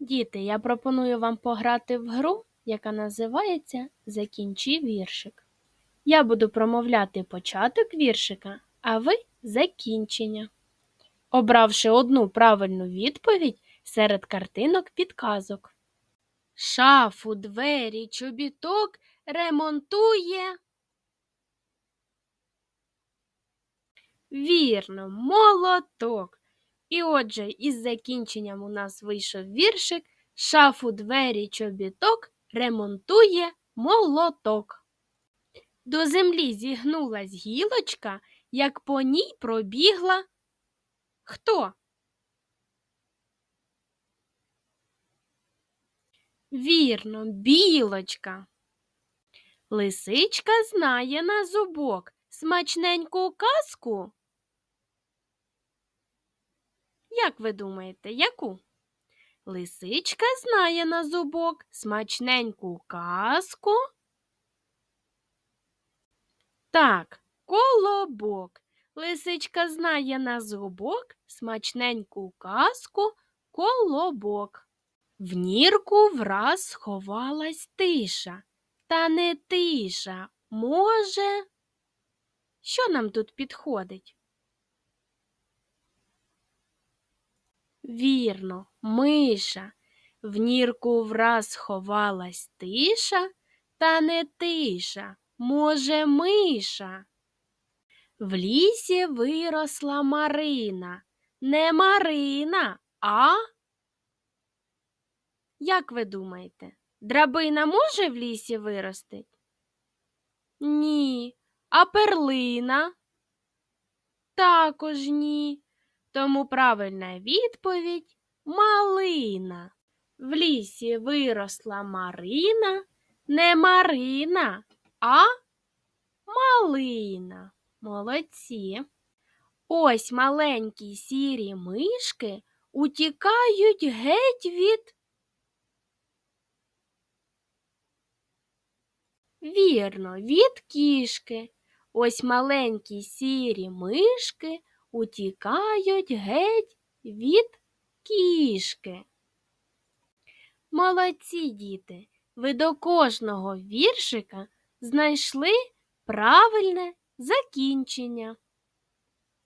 Діти, я пропоную вам пограти в гру, яка називається Закінчи віршик. Я буду промовляти початок віршика, а ви закінчення. Обравши одну правильну відповідь серед картинок підказок. Шафу, двері, чобіток ремонтує. Вірно, молоток. І отже, із закінченням у нас вийшов віршик Шафу, двері, чобіток ремонтує молоток. До землі зігнулась гілочка, як по ній пробігла. Хто? Вірно, білочка. Лисичка знає на зубок смачненьку казку. Як ви думаєте, яку? Лисичка знає на зубок смачненьку казку. Так, колобок. Лисичка знає на зубок смачненьку казку колобок. В нірку враз сховалась тиша. Та не тиша, може. Що нам тут підходить? Вірно, миша. В нірку враз сховалась тиша, та не тиша, може, миша. В лісі виросла Марина. Не Марина, а? Як ви думаєте, драбина може в лісі вирости? Ні. А перлина? Також ні. Тому правильна відповідь малина. В лісі виросла Марина, не Марина, а малина. Молодці. Ось маленькі сірі мишки утікають геть від. Вірно, від кішки. Ось маленькі сірі мишки утікають геть від кішки. Молодці діти, ви до кожного віршика знайшли правильне закінчення.